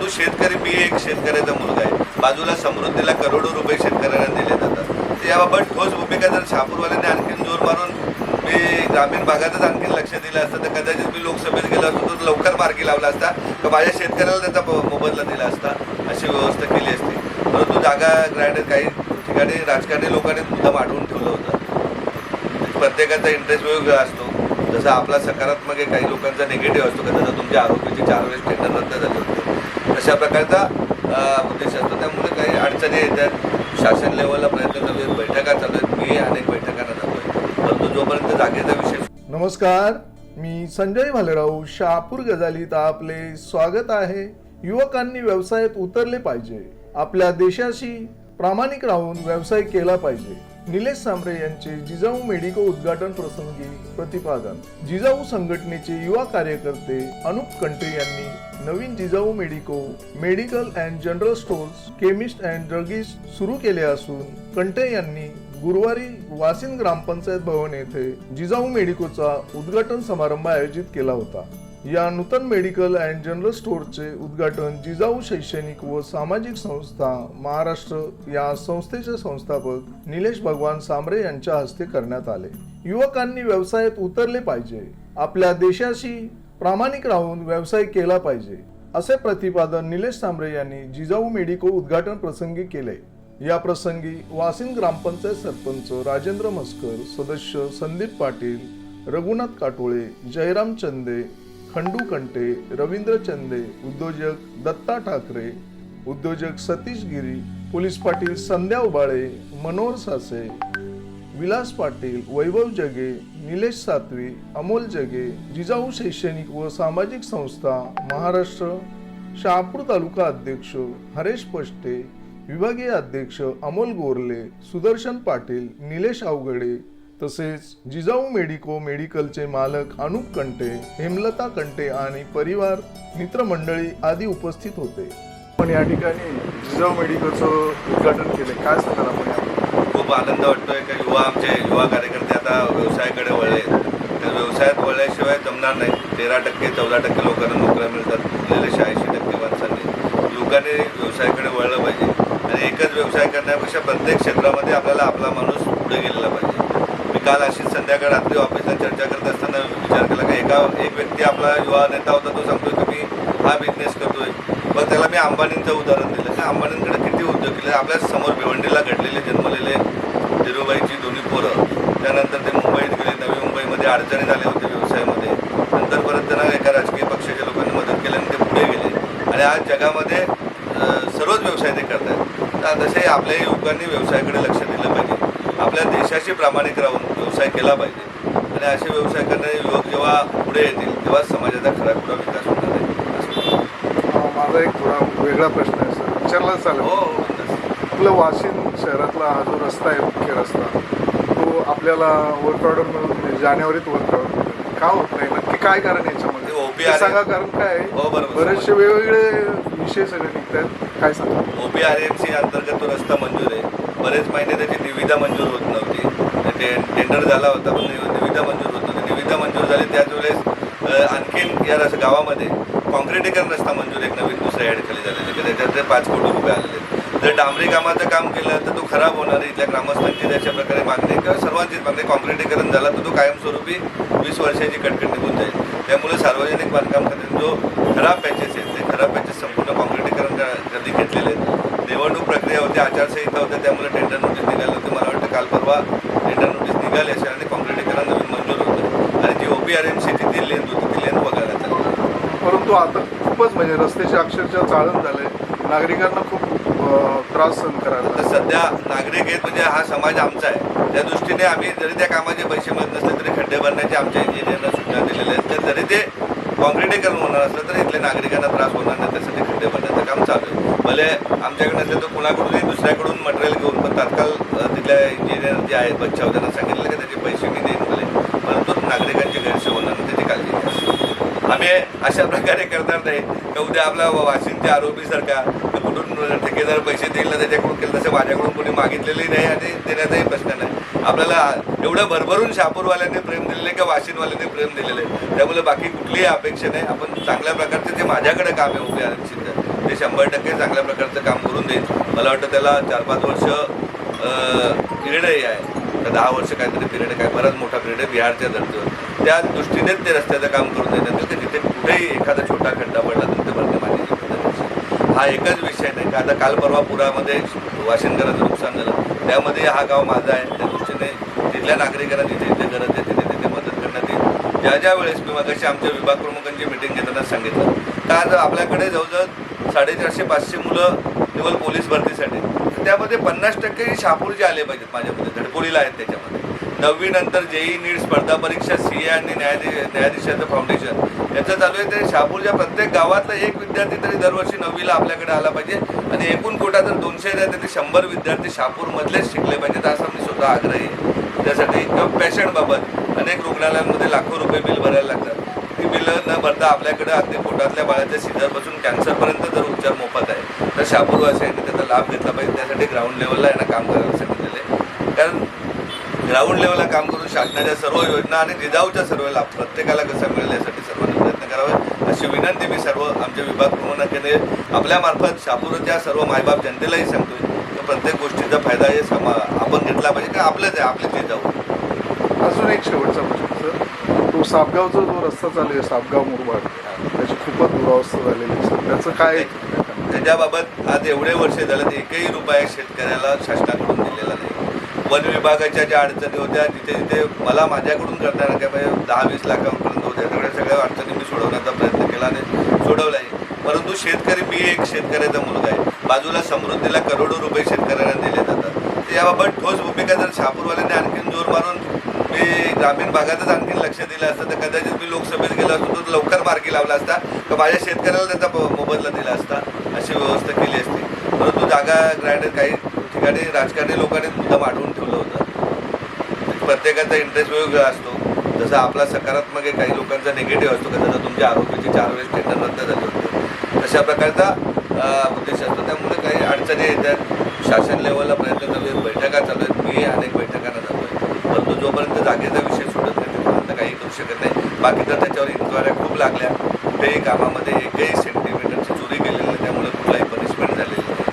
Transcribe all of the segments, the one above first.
परंतु शेतकरी मी एक शेतकऱ्याचा मुलगा आहे. बाजूला समृद्धीला करोडो रुपये शेतकऱ्यांना दिले जातात. तर याबाबत ठोस भूमिका जर शहापूरवाल्यांनी आणखीन जोर मारून मी ग्रामीण भागातच आणखीन लक्ष दिलं असतं तर कदाचित मी लोकसभेत गेलो असतो तर लवकर मार्गी लावला असता तर माझ्या शेतकऱ्याला त्याचा मोबदला दिला असता अशी व्यवस्था केली असती. परंतु जागा ग्रँड काही ठिकाणी राजकारणी लोकांनी मुद्दाम अडवून ठेवलं होतं. म्हणजे प्रत्येकाचा इंटरेस्ट वेगवेगळा असतो. जसं आपला सकारात्मक आहे काही लोकांचा निगेटिव्ह असतो का जसं तुमच्या आरोपीचे चार वेळेस टेंडर रद्द झाली होती. प्रकारचा उद्देश असतो. त्यामुळे काही अडचणी येतात. शासन लेवलला प्रयत्न चालू आहेत म्हणजे बैठका चालू आहेत. मी अनेक बैठकांना जातो आहे परंतु जोपर्यंत जागेचा विषय नमस्कार. मी संजय भालेराव शहापूर गजालीत आपले स्वागत आहे. युवकांनी व्यवसायात उतरले पाहिजे. आपल्या देशाशी प्रामाणिक राहून व्यवसाय केला पाहिजे. निलेश सांबरे यांचे जिजाऊ मेडिको उद्घाटन प्रसंगी प्रतिपादन. जिजाऊ संघटनेचे युवा कार्यकर्ते अनुप कंटे यांनी नवीन Jijau medico medical and general stores chemist and druggist सुरू केले असून कंटे यांनी गुरुवारी वासिन ग्रामपंचायत भवन येथे जिजाऊ मेडिकोचा उद्घाटन समारंभ आयोजित केला होता. या नूतन मेडिकल अँड जनरल स्टोअरचे उद्घाटन जिजाऊ शैक्षणिक व सामाजिक संस्था महाराष्ट्र या संस्थेचे संस्थापक निलेश भगवान सांबरे यांच्या हस्ते करण्यात आले. युवकांनी व्यवसायात उतरले पाहिजे. आपल्या देशाशी प्रामाणिक राहून व्यवसाय केला पाहिजे. असे प्रतिपादन निलेश सांबरे यांनी जिजाऊ मेडिको उद्घाटन प्रसंगी केले. या प्रसंगी वासिन ग्रामपंचायत सरपंच राजेंद्र मस्कर सदस्य संदीप पाटील रघुनाथ काटोळे जयराम चंदे खंडू कंटे रवींद्र चंदे उद्योजक दत्ता ठाकरे उद्योजक सतीश गिरी पोलीस पाटील संध्या उबाळे मनोहर सासे विलास पाटील वैभव जगे निलेश सातवी अमोल जगे जिजाऊ शैक्षणिक व सामाजिक संस्था महाराष्ट्र शहापूर तालुका अध्यक्ष हरेश पष्टे विभागीय अध्यक्ष अमोल गोरले सुदर्शन पाटील निलेश अवगडे तसेच जिजाऊ मेडिको मेडिकलचे मालक अनुप कंटे हेमलता कंटे आणि परिवार मित्रमंडळी आदी उपस्थित होते. पण या ठिकाणी जिजाऊ मेडिकलचं उद्घाटन केले. काय सांगाल आपण? खूप आनंद वाटतोय का युवा आमचे युवा कार्यकर्ते आता व्यवसायाकडे वळले तर व्यवसायात वळल्याशिवाय जमणार नाही. तेरा टक्के चौदा टक्के लोकांना नोकऱ्या मिळतात. उरलेले शहाऐंशी टक्के माणसांनी. युवकांनी व्यवसायाकडे वळलं पाहिजे. आणि एकच व्यवसाय करण्यापेक्षा प्रत्येक क्षेत्रामध्ये आपल्याला आपला माणूस पुढे गेलेला पाहिजे. काल अशीच संध्याकाळ रात्री ऑफिसला चर्चा करत असताना विचार केला की एका एक व्यक्ती आपला युवा नेता होता तो सांगतोय की मी हा बिझनेस करतोय. मग त्याला मी अंबानींचं उदाहरण दिलं. की अंबानींकडे किती उद्योग केले? आपल्यासमोर भिवंडीला घडलेले जन्मलेले धीरूबाईची दोन्ही पोरं. त्यानंतर ते मुंबईत गेले. नवी मुंबईमध्ये अडचणी झाले होते व्यवसायामध्ये. नंतर परत त्यांना एका राजकीय पक्षाच्या लोकांनी मदत केली आणि ते पुढे गेले. आणि आज जगामध्ये सर्वच व्यवसाय ते करतात तर तसे आपल्या युवकांनी व्यवसायाकडे लक्ष दिलं पाहिजे. आपल्या देशाशी प्रामाणिक राहून व्यवसाय केला पाहिजे. आणि असे व्यवसाय करणारे युवक जेव्हा पुढे येतील तेव्हा समाजाचा खरा खुरा विकास होणार आहे? माझा एक थोडा वेगळा प्रश्न आहे सर. विचारला. चालेल. हो हो. आपलं वाशिम शहरातला हा जो रस्ता आहे मुख्य रस्ता तो आपल्याला वर्क ऑर्डर मिळून जानेवारीत वर्क ऑर्डर का होत नाही? नक्की काय कारण याच्यामध्ये? ते सांगा कारण काय आहे? हो, बरोबर. बरेचसे वेगवेगळे विषय सगळे निघतात काय सांगा ओपी आर एम सी अंतर्गत तो रस्ता मंजूर आहे. बरेच महिने त्याची निविदा मंजूर होत नव्हती. ते टेंडर झाला होता पण निविदा मंजूर होत नव्हती. निविदा मंजूर झाली त्याच वेळेस आणखीन या रस गावामध्ये कॉन्क्रिटीकरण रस्ता मंजूर एक नवीन दुसऱ्या ॲड केली आहे त्याच्यात ते पाच कोटी रुपये आलेले जर डांबरी कामाचं काम केलं तर तो खराब होणार आहे. इथल्या ग्रामस्थांची त्याच्या प्रकारे मागणी किंवा सर्वांचीच मागणी कॉन्क्रिटीकरण झाला तर तो कायमस्वरूपी वीस वर्षाची कटकट निघून जाईल. त्यामुळे सार्वजनिक बांधकाम खात्यात जो खराब पॅचेस आहेत ते खराब पॅचेस संपूर्ण कॉन्क्रिटीकरण कधी घेतलेले आहेत निवडणूक प्रक्रिया होती आचारसंहिता होत्या त्यामुळे टेंडर नोटीस निघाली होती. मला वाटतं काल परवा टेंडर नोटीस निघाली असेल आणि कॉन्क्रिटीकरण नवीन मंजूर होतं. आणि जी ओपी आर एम सीची ती लेंथ होती ती बघायला चालली परंतु आता खूपच म्हणजे रस्त्याचे अक्षरशः चाळण झालंय. नागरिकांना खूप त्रास सहन करायला तर सध्या नागरिक आहेत म्हणजे हा समाज आमचा आहे. त्या दृष्टीने आम्ही जरी त्या कामाचे पैसे मिळत नसले तरी खड्डे भरण्याचे आमच्या इंजिनियरना सूचना दिलेल्या आहेत. तर जरी ते कॉन्क्रिटीकरण होणार असलं तर इथल्या नागरिकांना त्रास होणार नाही त्यासाठी खड्डे भरण्याचं काम चालू आहे भले आमच्याकडे असेल तर कुणाकडूनही दुसऱ्याकडून मटेरियल घेऊन पण तात्काळ तिथल्या इंजिनियर जे आहेत बच्चाव त्यांना सांगितलं की त्याचे पैसे मी देईन भले. परंतु नागरिकांची गैरसोय होणार नाही त्याची काळजी घ्या. आम्ही अशा प्रकारे करणार नाही का उद्या आपला वाशिमचे आरोपीसारखा कुठून ठेकेदार पैसे देईल ना त्याच्याकडून केलं तसं माझ्याकडून कोणी मागितलेली नाही आणि देण्याचाही प्रश्न नाही. आपल्याला एवढं भरभरून शापूरवाल्यांनी प्रेम दिलेलं आहे किंवा वाशिनवाल्यांनी प्रेम दिलेलं आहे? त्यामुळे बाकी कुठलीही अपेक्षा नाही. आपण चांगल्या प्रकारचे जे माझ्याकडे काम आहे उभे आरक्षित ते शंभर टक्के चांगल्या प्रकारचं काम करून देईल. मला वाटतं त्याला चार पाच वर्ष पिरियडही आहे. तर दहा वर्ष काहीतरी पिरियड काय बराच मोठा पिरियड आहे बिहारच्या धर्तीवर. त्या दृष्टीनेच ते रस्त्याचं काम करून देतात. तर तिथे कुठेही एखादा छोटा खड्डा पडला तर ते भरते मान्य हा एकच विषय नाही. का आता काल परवा पुरामध्ये वाशिंदकरांचं नुकसान झालं. त्यामध्ये हा गाव माझा आहे. त्या दृष्टीने तिथल्या नागरिकांना जिथे जिथे गरज आहे. तिथे तिथे मदत करण्यात येईल. ज्या ज्या वेळेस मी मागाशी आमच्या विभाग प्रमुखांची मिटिंग घेताना सांगितलं तर आज आपल्याकडे जवळजवळ साडेचारशे पाचशे मुलं केवळ पोलीस भरतीसाठी. त्यामध्ये पन्नास टक्के शहापूरचे आले पाहिजेत माझ्यामध्ये धडकोलीला आहेत त्याच्यामध्ये. नववीनंतर जेई नीट स्पर्धा परीक्षा सी ए आणि न्यायाधी न्यायाधीशाचं फाउंडेशन याचं चालू आहे ते शहापूरच्या प्रत्येक गावातला एक विद्यार्थी तरी दरवर्षी नववीला आपल्याकडे आला पाहिजे. आणि एकूण कोटा जर दोनशे आहेत ते शंभर विद्यार्थी शहापूरमधलेच शिकले पाहिजेत असा मी स्वतः आग्रही आहे. त्यासाठी किंवा पेशंटबाबत अनेक रुग्णालयांमध्ये लाखो रुपये बिल भरायला लागतात. ती बिलं न भरता आपल्याकडे अगदी पोटातल्या बाळाच्या सिझरपासून कॅन्सरपर्यंत जर उपचार मोफत आहे तर शहापूरवासियांनी त्याचा लाभ घेतला पाहिजे. त्यासाठी ग्राउंड लेवलला यांना काम करायला सांगितलेलं आहे. कारण ग्राउंड लेवलला काम करून शासनाच्या सर्व योजना आणि जिजाऊच्या सर्व लाभ प्रत्येकाला कसा मिळेल यासाठी सर्वांनी प्रयत्न करावे. अशी विनंती मी सर्व आमचे विभाग प्रमुखांना आपल्यामार्फत शापूरच्या सर्व मायबाप जनतेलाही सांगतोय की प्रत्येक गोष्टीचा फायदा हे समा आपण घेतला पाहिजे. का आपलंच आहे आपले जाऊ अजून एक शेवटचा प्रश्न सर. तो सापगावचा जो रस्ता चालू आहे सापगाव मुरबाड त्याची खूपच दुरावस्था झालेली आहे. त्याचं काय त्याच्याबाबत आज एवढे वर्ष झालं एकही रुपया शेतकऱ्याला शासनाकडून दिलेला नाही. वन विभागाच्या ज्या अडचणी होत्या जिथे जिथे मला माझ्याकडून करताना काय पाहिजे दहा वीस लाखांपर्यंत होत्या. सगळ्या सगळ्या अडचणी मी सोडवण्याचा प्रयत्न केला आणि सोडवलाही परंतु शेतकरी मी एक शेतकऱ्याचा मुलगा आहे. बाजूला समृद्धीला करोडो रुपये शेतकऱ्यांना दिले जातात. याबाबत ठोस भूमिका जर शापूरवाल्यांनी आणखीन जोर मारून मी ग्रामीण भागातच आणखी लक्ष दिलं असतं. तर कदाचित मी लोकसभेत गेलो असतो तर लवकर मार्गी लावला असता. तर माझ्या शेतकऱ्याला त्याचा मोबदला दिला असता. अशी व्यवस्था केली असती. परंतु जागा ग्रँड काही ठिकाणी राजकारणी लोकांनी मुद्दाम वाढवून ठेवलं होतं. प्रत्येकाचा इंटरेस्ट वेगवेगळा असतो. जसं आपला सकारात्मक आहे काही लोकांचा निगेटिव्ह असतो का जसं तुमच्या आरोग्याची चार वेळेस टेंडर रद्द झाले होते. अशा प्रकारचा उद्देश असतो. त्यामुळे काही अडचणी येतात. शासन लेवलला प्रयत्न चालू आहेत. बैठका चालू आहेत. मी अनेक बैठकांना जोपर्यंत जागेचा विषय सुटत नाही तोपर्यंत काही करू शकत नाही. बाकी तर त्याच्यावर इन्क्वायऱ्या खूप लागल्या. कुठेही कामामध्ये एकही सेंटीमीटरची चोरी केलेली नाही त्यामुळे कुठलाही पनिशमेंट झालेली नाही.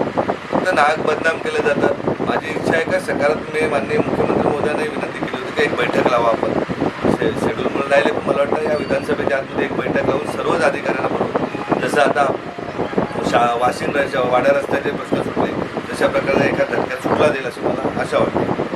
फक्त नाहक बदनाम केलं जातं माझी इच्छा आहे का? सकारात्मक मी माननीय मुख्यमंत्री मोदयांनाही विनंती केली होती की एक बैठक लावा आपण. शे शेड्यूल म्हणून राहिले पण मला वाटतं या विधानसभेच्या आतमध्ये एक बैठक लावून सर्वच अधिकाऱ्यांना बोलवू. जसं आता शा वाशिम वाड्या रस्त्याचे प्रश्न सुटले तशा प्रकारे एका धक्क्यात सुटला जाईल असं मला आशा वाटते.